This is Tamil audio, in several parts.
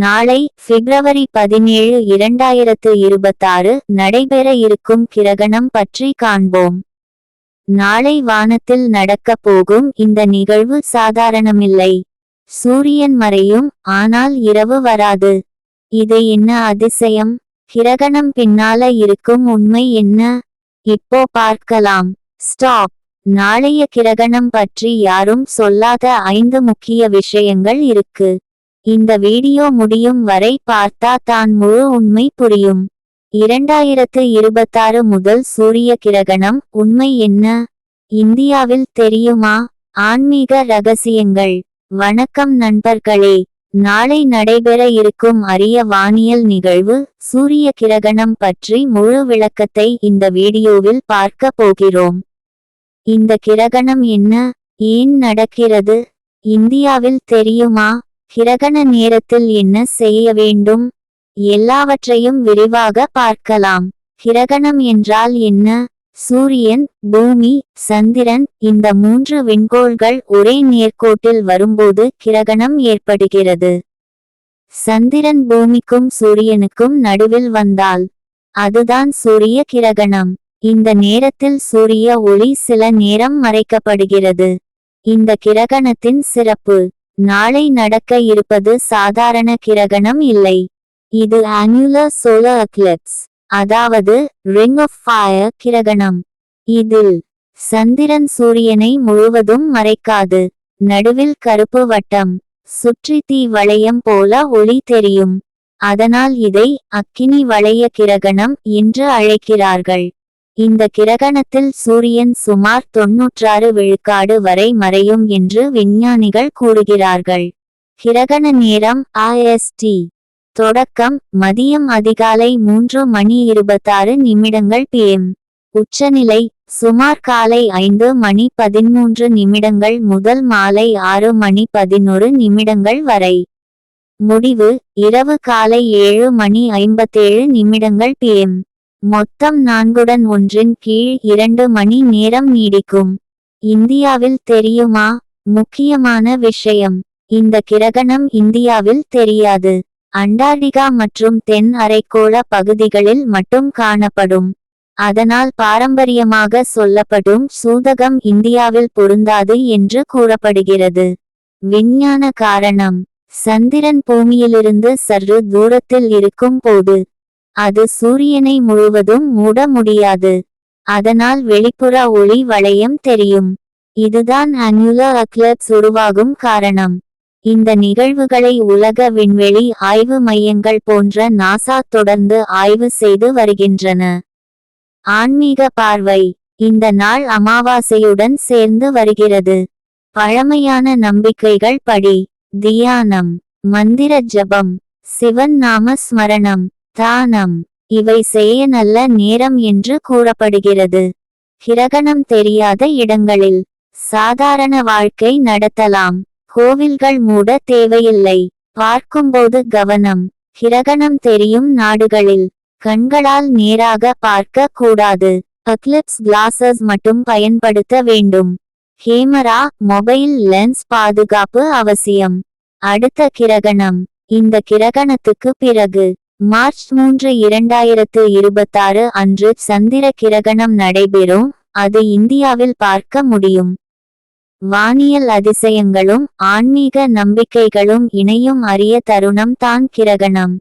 நாளை பிப்ரவரி பதினேழு இரண்டாயிரத்து இருபத்தாறு நடைபெற இருக்கும் கிரகணம் பற்றி காண்போம். நாளை வானத்தில் நடக்கப் போகும் இந்த நிகழ்வு சாதாரணமில்லை. சூரியன் மறையும் ஆனால் இரவு வராது. இது என்ன அதிசயம்? கிரகணம் பின்னால இருக்கும் உண்மை என்ன? இப்போ பார்க்கலாம். ஸ்டாப். நாளைய கிரகணம் பற்றி யாரும் சொல்லாத ஐந்து முக்கிய விஷயங்கள் இருக்கு. இந்த வீடியோ முடியும் வரை பார்த்தா தான் முழு உண்மை புரியும். இரண்டாயிரத்து இருபத்தாறு முதல் சூரிய கிரகணம் உண்மை என்ன? இந்தியாவில் தெரியுமா? ஆன்மீக ரகசியங்கள். வணக்கம் நண்பர்களே. நாளை நடைபெற இருக்கும் அரிய வானியல் நிகழ்வு சூரிய கிரகணம் பற்றி முழு விளக்கத்தை இந்த வீடியோவில் பார்க்க போகிறோம். இந்த கிரகணம் என்ன? ஏன் நடக்கிறது? இந்தியாவில் தெரியுமா? கிரகண நேரத்தில் என்ன செய்ய வேண்டும்? எல்லாவற்றையும் விரிவாக பார்க்கலாம். கிரகணம் என்றால் என்ன? சூரியன் பூமி சந்திரன் இந்த மூன்று விண்கோள்கள் ஒரே நேர்கோட்டில் வரும்போது கிரகணம் ஏற்படுகிறது. சந்திரன் பூமிக்கும் சூரியனுக்கும் நடுவில் வந்தால் அதுதான் சூரிய கிரகணம். இந்த நேரத்தில் சூரிய ஒளி சில நேரம் மறைக்கப்படுகிறது. இந்த கிரகணத்தின் சிறப்பு நாளை நடக்க இருப்பது சாதாரண கிரகணம் இல்லை. இது ஆனுலர் சோலர் அக்லெட்ஸ் அதாவது ரிங் ஆஃப் ஃபயர் கிரகணம். இதில் சந்திரன் சூரியனை முழுவதும் மறைக்காது. நடுவில் கருப்பு வட்டம் சுற்றி தீ வளையம் போல ஒளி தெரியும். அதனால் இதை அக்கினி வளைய கிரகணம் என்று அழைக்கிறார்கள். இந்த கிரகணத்தில் சூரியன் சுமார் தொன்னூற்றாறு விழுக்காடு வரை மறையும் என்று விஞ்ஞானிகள் கூறுகிறார்கள். கிரகண நேரம் ஐஎஸ்டி தொடக்கம் மதியம் அதிகாலை மூன்று மணி இருபத்தாறு நிமிடங்கள் பிஎம் உச்சநிலை சுமார் காலை ஐந்து மணி பதிமூன்று நிமிடங்கள் முதல் மாலை ஆறு மணி பதினொரு நிமிடங்கள் வரை. முடிவு இரவு காலை ஏழு மணி ஐம்பத்தேழு நிமிடங்கள் பிஎம் மொத்தம் நான்குடன் ஒன்றின் கீழ் இரண்டு மணி நேரம் நீடிக்கும். இந்தியாவில் தெரியுமா? முக்கியமான விஷயம். இந்த கிரகணம் இந்தியாவில் தெரியாது. அண்டார்டிகா மற்றும் தென் அரைக்கோள பகுதிகளில் மட்டும் காணப்படும். அதனால் பாரம்பரியமாக சொல்லப்படும் சூதகம் இந்தியாவில் பொருந்தாது என்று கூறப்படுகிறது. விஞ்ஞான காரணம். சந்திரன் பூமியிலிருந்து சற்று தூரத்தில் இருக்கும் போது அது சூரியனை முழுவதும் மூட முடியாது. அதனால் வெளிப்புற ஒளி வளையம் தெரியும். இதுதான் அன்யுலர் அக்லப்ஸ் உருவாகும் காரணம். இந்த நிகழ்வுகளை உலக விண்வெளி ஆய்வு மையங்கள் போன்ற நாசா தொடர்ந்து ஆய்வு செய்து வருகின்றன. ஆன்மீக பார்வை இந்த நாள் அமாவாசையுடன் சேர்ந்து வருகிறது. பழமையான நம்பிக்கைகள் படி தியானம் மந்திர ஜபம் சிவன் நாம ஸ்மரணம் தானம். இவை செய்ய நல்ல நேரம் என்று கூறப்படுகிறது. கிரகணம் தெரியாத இடங்களில் சாதாரண வாழ்க்கை நடத்தலாம். கோவில்கள் மூட தேவையில்லை. பார்க்கும்போது கவனம். கிரகணம் தெரியும் நாடுகளில் கண்களால் நேராக பார்க்க கூடாது. அக்லிப்ஸ் கிளாஸஸ் மட்டும் பயன்படுத்த வேண்டும். கேமரா மொபைல் லென்ஸ் பாதுகாப்பு அவசியம். அடுத்த கிரகணம். இந்த கிரகணத்துக்கு பிறகு. மார்ச் மூன்று இரண்டாயிரத்து இருபத்தாறு அன்று சந்திர கிரகணம் நடைபெறும் அது இந்தியாவில் பார்க்க முடியும். வானியல் அதிசயங்களும் ஆன்மீக நம்பிக்கைகளும் இணையும் அரிய தருணம் தான் கிரகணம்.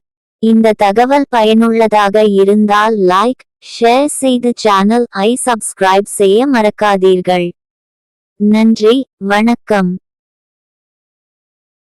இந்த தகவல் பயனுள்ளதாக இருந்தால் லைக் ஷேர் செய்து சேனல் ஐ சப்ஸ்கிரைப் செய்ய மறக்காதீர்கள். நன்றி வணக்கம்.